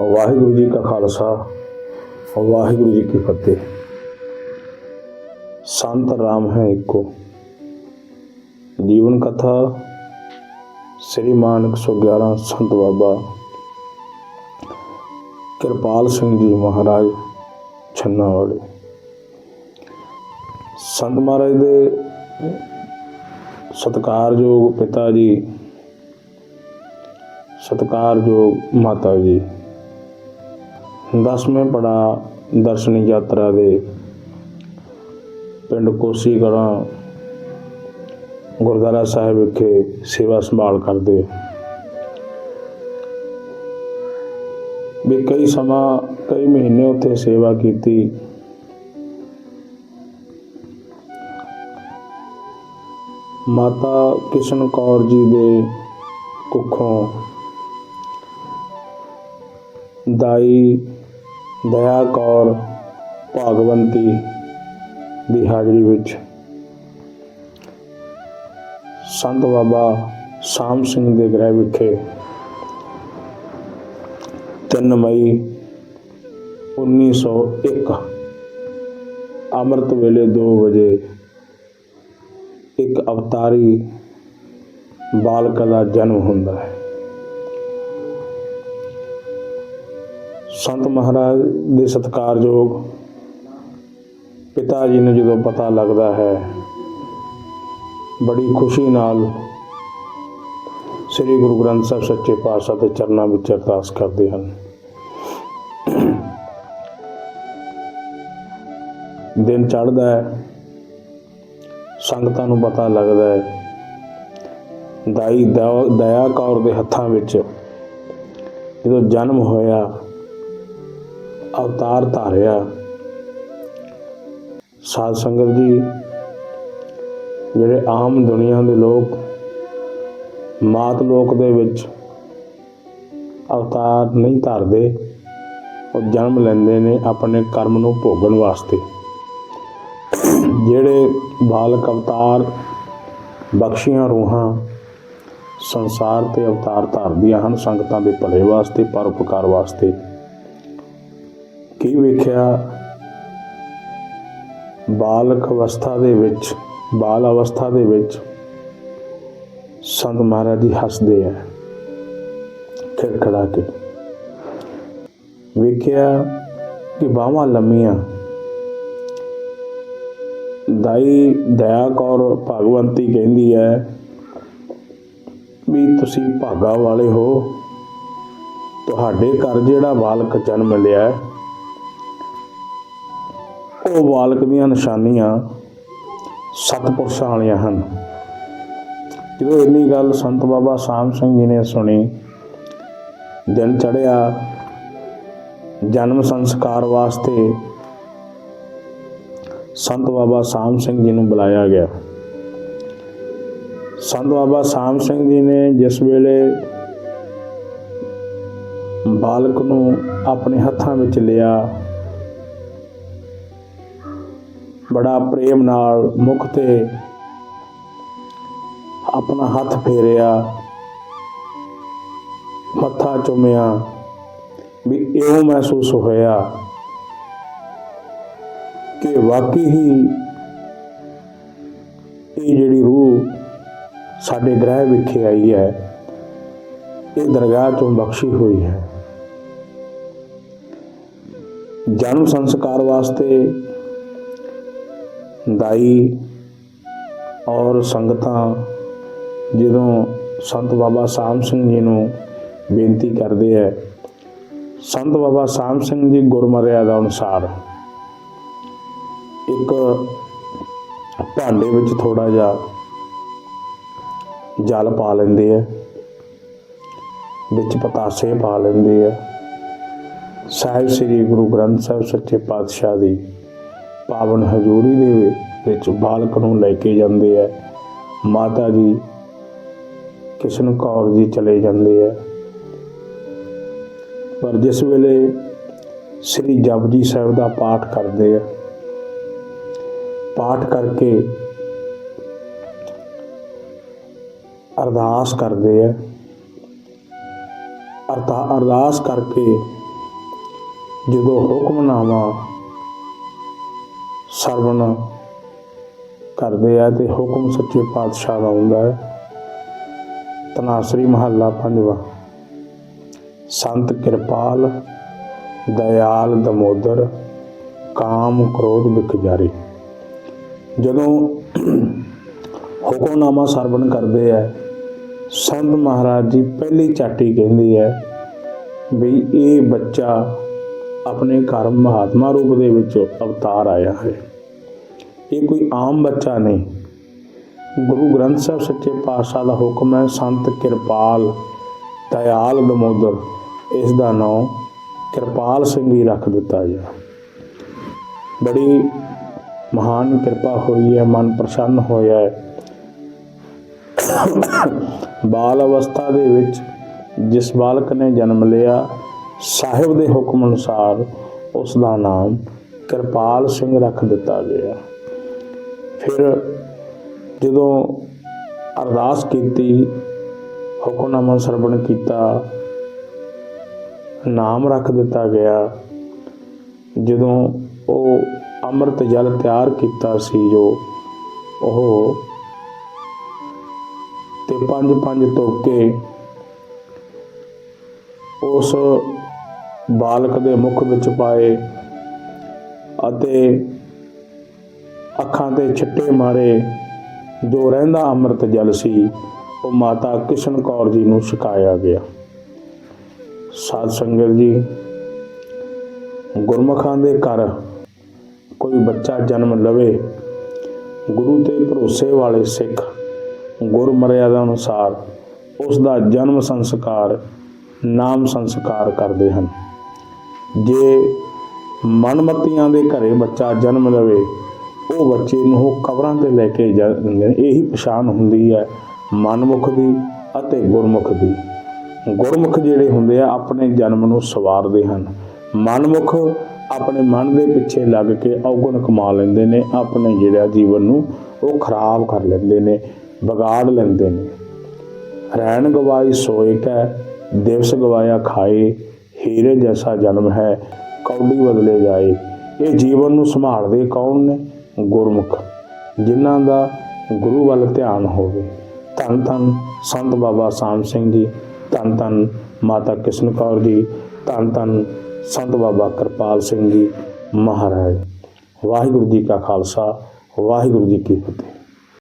ਵਾਹਿਗੁਰੂ ਜੀ ਕਾ ਖਾਲਸਾ ਵਾਹਿਗੁਰੂ ਜੀ ਕੀ ਫਤਿਹ। ਸੰਤ ਰਾਮ ਹੈ ਇੱਕੋ। ਜੀਵਨ ਕਥਾ ਸ੍ਰੀ ਮਾਨਕ 111 ਸੰਤ ਬਾਬਾ ਕਿਰਪਾਲ ਸਿੰਘ ਜੀ ਮਹਾਰਾਜ ਛੰਨਾ ਵਾਲੇ। ਸੰਤ ਮਹਾਰਾਜ ਦੇ ਸਤਿਕਾਰਯੋਗ ਪਿਤਾ ਜੀ, ਸਤਿਕਾਰਯੋਗ ਮਾਤਾ ਜੀ। ਦਸਵੇਂ ਪੜਾ ਦਰਸ਼ਨੀ ਯਾਤਰਾ ਦੇ ਪਿੰਡ ਕੋਸੀ ਕਲਾਂ ਗੁਰਦੁਆਰਾ ਸਾਹਿਬ ਵਿਖੇ ਸੇਵਾ ਸੰਭਾਲ ਕਰਦੇ। ਵੀ ਕਈ ਸਮਾਂ, ਕਈ ਮਹੀਨੇ ਉੱਥੇ ਸੇਵਾ ਕੀਤੀ। ਮਾਤਾ ਕਿਸ਼ਨ ਕੌਰ ਜੀ ਦੇ ਕੁੱਖੋਂ ਦਾਈ ਦਇਆ ਕੌਰ ਭਾਗਵੰਤੀ ਦੀ ਹਾਜ਼ਰੀ ਵਿੱਚ। ਸੰਤ ਬਾਬਾ ਸ਼ਾਮ ਸਿੰਘ ਦੇ ਗ੍ਰਹਿ ਵਿਖੇ 3 ਮਈ 1901 ਅੰਮ੍ਰਿਤ ਵੇਲੇ 2 ਵਜੇ ਇੱਕ ਅਵਤਾਰੀ ਬਾਲਕ ਦਾ ਜਨਮ ਹੁੰਦਾ ਹੈ। ਸੰਤ ਮਹਾਰਾਜ ਦੇ ਸਤਿਕਾਰਯੋਗ ਪਿਤਾ ਜੀ ਨੂੰ ਜਦੋਂ ਪਤਾ ਲੱਗਦਾ ਹੈ, ਬੜੀ ਖੁਸ਼ੀ ਨਾਲ ਸ੍ਰੀ ਗੁਰੂ ਗ੍ਰੰਥ ਸਾਹਿਬ ਸੱਚੇ ਪਾਤਸ਼ਾਹ ਦੇ ਚਰਨਾਂ ਵਿੱਚ ਅਰਦਾਸ ਕਰਦੇ ਹਨ। ਦਿਨ ਚੜ੍ਹਦਾ ਹੈ, ਸੰਗਤਾਂ ਨੂੰ ਪਤਾ ਲੱਗਦਾ ਹੈ, ਦਾਈ ਦਇਆ ਕੌਰ ਦੇ ਹੱਥਾਂ ਵਿੱਚ ਜਦੋਂ ਜਨਮ ਹੋਇਆ ਅਵਤਾਰ ਧਾਰਿਆ। ਸਾਧ ਸੰਗਤ ਜੀ, ਜਿਹੜੇ ਆਮ ਦੁਨੀਆ ਦੇ ਲੋਕ, ਮਾਤ ਲੋਕ ਦੇ ਵਿੱਚ ਅਵਤਾਰ ਨਹੀਂ ਧਾਰਦੇ, ਉਹ ਜਨਮ ਲੈਂਦੇ ਨੇ ਆਪਣੇ ਕਰਮ ਨੂੰ ਭੋਗਣ ਵਾਸਤੇ। ਜਿਹੜੇ ਬਾਲਕ ਅਵਤਾਰ, ਬਖਸ਼ੀਆਂ ਰੂਹਾਂ ਸੰਸਾਰ ਤੇ ਅਵਤਾਰ ਧਾਰਦੀਆਂ ਹਨ, ਸੰਗਤਾਂ ਦੇ ਭਲੇ ਵਾਸਤੇ ਪਰਉਪਕਾਰ ਵਾਸਤੇ ਕੀ ਵੇਖਿਆ? ਬਾਲਕ ਅਵਸਥਾ ਦੇ ਵਿੱਚ, ਬਾਲ ਅਵਸਥਾ ਦੇ ਵਿੱਚ ਸੰਤ ਮਹਾਰਾਜ ਜੀ ਹੱਸਦੇ ਆ, ਖੜਖੜਾ ਕੇ। ਵੇਖਿਆ ਕਿ ਬਾਹਾਂ ਲੰਮੀਆਂ, ਦਾਈ ਦਇਆ ਕੌਰ ਭਗਵੰਤੀ ਕਹਿੰਦੀ ਹੈ ਵੀ ਤੁਸੀਂ ਭਾਗਾ ਵਾਲੇ ਹੋ, ਤੁਹਾਡੇ ਘਰ ਜਿਹੜਾ ਬਾਲਕ ਜਨਮ ਲਿਆ ਉਹ ਬਾਲਕ ਦੀਆਂ ਨਿਸ਼ਾਨੀਆਂ ਸਤਪੁਰਸ਼ਾਂ ਵਾਲੀਆਂ ਹਨ। ਜਦੋਂ ਇੰਨੀ ਗੱਲ ਸੰਤ ਬਾਬਾ ਸ਼ਾਮ ਸਿੰਘ ਜੀ ਨੇ ਸੁਣੀ, ਦਿਨ ਚੜਿਆ ਜਨਮ ਸੰਸਕਾਰ ਵਾਸਤੇ ਸੰਤ ਬਾਬਾ ਸ਼ਾਮ ਸਿੰਘ ਜੀ ਨੂੰ ਬੁਲਾਇਆ ਗਿਆ। ਸੰਤ ਬਾਬਾ ਸ਼ਾਮ ਸਿੰਘ ਜੀ ਨੇ ਜਿਸ ਵੇਲੇ ਬਾਲਕ ਨੂੰ ਆਪਣੇ ਹੱਥਾਂ ਵਿੱਚ ਲਿਆ ਬੜਾ ਪ੍ਰੇਮ ਨਾਲ ਮੁਖ ਤੇ ਆਪਣਾ ਹੱਥ ਫੇਰਿਆ, ਮੱਥਾ ਚੁੰਮਿਆ ਵੀ ਇਉਂ ਮਹਿਸੂਸ ਹੋਇਆ ਕਿ ਵਾਕਈ ਹੀ ਇਹ ਜਿਹੜੀ ਰੂਹ ਸਾਡੇ ਗ੍ਰਹਿ ਵਿਖੇ ਆਈ ਹੈ, ਇਹ ਦਰਗਾਹ ਤੋਂ ਬਖਸ਼ੀ ਹੋਈ ਹੈ। ਜਨਮ ਸੰਸਕਾਰ ਵਾਸਤੇ ਦਾਈ ਔਰ ਸੰਗਤਾਂ ਜਦੋਂ ਸੰਤ ਬਾਬਾ ਸ਼ਾਮ ਸਿੰਘ ਜੀ ਨੂੰ ਬੇਨਤੀ ਕਰਦੇ ਹੈ ਸੰਤ ਬਾਬਾ ਸ਼ਾਮ ਸਿੰਘ ਜੀ ਗੁਰਮਰਿਆਦਾ ਅਨੁਸਾਰ ਇੱਕ ਭਾਂਡੇ ਵਿੱਚ ਥੋੜਾ ਜਿਹਾ ਜਲ ਪਾ ਲੈਂਦੇ ਆ ਵਿੱਚ ਪਤਾਸੇ ਪਾ ਲੈਂਦੇ ਆ ਸਾਹਿਬ ਸ੍ਰੀ ਗੁਰੂ ਗ੍ਰੰਥ ਸਾਹਿਬ ਸੱਚੇ ਪਾਤਸ਼ਾਹ ਦੀ ਪਾਵਨ ਹਜ਼ੂਰੀ ਦੇ ਵਿੱਚ ਬਾਲਕ ਨੂੰ ਲੈ ਕੇ ਜਾਂਦੇ ਆ। ਮਾਤਾ ਜੀ ਕਿਸ਼ਨ ਕੌਰ ਜੀ ਚਲੇ ਜਾਂਦੇ ਆ। ਪਰ ਜਿਸ ਵੇਲੇ ਸ੍ਰੀ ਜਪਜੀ ਸਾਹਿਬ ਦਾ ਪਾਠ ਕਰਦੇ ਆ, ਪਾਠ ਕਰਕੇ ਅਰਦਾਸ ਕਰਦੇ ਆ। ਅਰਦਾ ਅਰਦਾਸ ਕਰਕੇ ਜਦੋਂ ਹੁਕਮਨਾਮਾ ਸਰਵਣ ਕਰਦੇ ਆ ਤੇ ਹੁਕਮ ਸੱਚੇ ਪਾਤਸ਼ਾਹ ਦਾ ਹੁੰਦਾ ਹੈ। ਤਨਾਸਰੀ ਮਹੱਲਾ ਪੰਜਵਾ। ਸੰਤ ਕਿਰਪਾਲ, ਦਇਆਲ ਦਮੋਦਰ, ਕਾਮ ਕ੍ਰੋਧ ਵਿਖਜਾਰੇ ਜਦੋਂ ਹੁਕਮਨਾਮਾ ਸਰਵਣ ਕਰਦੇ ਆ, ਸੰਤ ਮਹਾਰਾਜ ਜੀ ਪਹਿਲੀ ਚਾਟੀ ਕਹਿੰਦੀ ਹੈ ਵੀ ਇਹ ਬੱਚਾ ਆਪਣੇ ਘਰ ਮਹਾਤਮਾ ਰੂਪ ਦੇ ਵਿੱਚ ਅਵਤਾਰ ਆਇਆ ਹੈ। ਇਹ ਕੋਈ ਆਮ ਬੱਚਾ ਨਹੀਂ। ਗੁਰੂ ਗ੍ਰੰਥ ਸਾਹਿਬ ਸੱਚੇ ਪਾਤਸ਼ਾਹ ਦਾ ਹੁਕਮ ਹੈ, ਸੰਤ ਕਿਰਪਾਲ ਦਇਆਲ ਦਮੋਦਰ, ਇਸ ਦਾ ਨਾਮ ਕਿਰਪਾਲ ਸਿੰਘ ਹੀ ਰੱਖ ਦਿੱਤਾ ਗਿਆ। ਬੜੀ ਮਹਾਨ ਕਿਰਪਾ ਹੋਈ ਹੈ, ਮਨ ਪ੍ਰਸੰਨ ਹੋਇਆ ਹੈ। ਬਾਲ ਅਵਸਥਾ ਦੇ ਵਿੱਚ ਜਿਸ ਬਾਲਕ ਨੇ ਜਨਮ ਲਿਆ, ਸਾਹਿਬ ਦੇ ਹੁਕਮ ਅਨੁਸਾਰ ਉਸ ਦਾ ਨਾਮ ਕਿਰਪਾਲ ਸਿੰਘ ਰੱਖ ਦਿੱਤਾ ਗਿਆ। ਫਿਰ ਜਦੋਂ ਅਰਦਾਸ ਕੀਤੀ, ਹੁਕਮਨਾਮਾ ਸਰਵਣ ਕੀਤਾ, ਨਾਮ ਰੱਖ ਦਿੱਤਾ ਗਿਆ, ਜਦੋਂ ਉਹ ਅੰਮ੍ਰਿਤ ਜਲ ਤਿਆਰ ਕੀਤਾ ਸੀ ਜੋ ਉਹ ਤੇ ਪੰਜ ਪੰਜ ਤੋਕੇ ਉਸ ਬਾਲਕ ਦੇ ਮੁਖ ਵਿੱਚ ਪਾਏ ਅਤੇ ਅੱਖਾਂ ਤੇ ਛਿੱਟੇ ਮਾਰੇ। ਜੋ ਰਹਿੰਦਾ ਅੰਮ੍ਰਿਤ ਜਲ ਸੀ, ਉਹ ਮਾਤਾ ਕਿਸ਼ਨ ਕੌਰ ਜੀ ਨੂੰ ਛਕਾਇਆ ਗਿਆ। ਸਾਧ ਸੰਗਤ ਜੀ, ਗੁਰਮਖਾਂ ਦੇ ਘਰ ਕੋਈ ਬੱਚਾ ਜਨਮ ਲਵੇ, ਗੁਰੂ ਤੇ ਭਰੋਸੇ ਵਾਲੇ ਸਿੱਖ ਗੁਰ ਮਰਿਆਦਾ ਅਨੁਸਾਰ ਉਸ ਦਾ ਜਨਮ ਸੰਸਕਾਰ, ਨਾਮ ਸੰਸਕਾਰ ਕਰਦੇ ਹਨ। ਜੇ ਮਨਮਤੀਆਂ ਦੇ ਘਰੇ ਬੱਚਾ ਜਨਮ ਲਵੇ ਉਹ ਬੱਚੇ ਨੂੰ ਉਹ ਕਬਰਾਂ ਤੇ ਲੈ ਕੇ ਜਾਂਦੇ ਨੇ। ਇਹੀ ਪਛਾਣ ਹੁੰਦੀ ਹੈ ਮਨਮੁਖ ਦੀ ਅਤੇ ਗੁਰਮੁਖ ਦੀ। ਗੁਰਮੁਖ ਜਿਹੜੇ ਹੁੰਦੇ ਆ, ਆਪਣੇ ਜਨਮ ਨੂੰ ਸਵਾਰਦੇ ਹਨ। ਮਨਮੁਖ ਆਪਣੇ ਮਨ ਦੇ ਪਿੱਛੇ ਲੱਗ ਕੇ ਔਗਣ ਕਮਾ ਲੈਂਦੇ ਨੇ, ਆਪਣੇ ਜਿਹੜਾ ਜੀਵਨ ਨੂੰ ਉਹ ਖਰਾਬ ਕਰ ਲੈਂਦੇ ਨੇ, ਵਿਗਾੜ ਲੈਂਦੇ ਨੇ। ਰਹਿਣ ਗਵਾਈ ਸੋਏ ਕੈ, ਦਿਵਸ ਗਵਾਇਆ ਖਾਏ, ਹੀਰੇ ਜੈਸਾ ਜਨਮ ਹੈ, ਕੌਡੀ ਬਦਲੇ ਜਾਏ। ਇਹ ਜੀਵਨ ਨੂੰ ਸੰਭਾਲਦੇ ਕੌਣ ਨੇ? ਗੁਰਮੁਖ, ਜਿਨ੍ਹਾਂ ਦਾ ਗੁਰੂ ਵੱਲ ਧਿਆਨ ਹੋਵੇ। ਧੰਨ ਧੰਨ ਸੰਤ ਬਾਬਾ ਸਾਮ ਸਿੰਘ ਜੀ, ਧੰਨ ਧੰਨ ਮਾਤਾ ਕਿਸ਼ਨ ਕੌਰ ਜੀ, ਧੰਨ ਧੰਨ ਸੰਤ ਬਾਬਾ ਕਿਰਪਾਲ ਸਿੰਘ ਜੀ ਮਹਾਰਾਜ। ਵਾਹਿਗੁਰੂ ਜੀ ਕਾ ਖਾਲਸਾ, ਵਾਹਿਗੁਰੂ ਜੀ ਕੀ ਫਤਿਹ।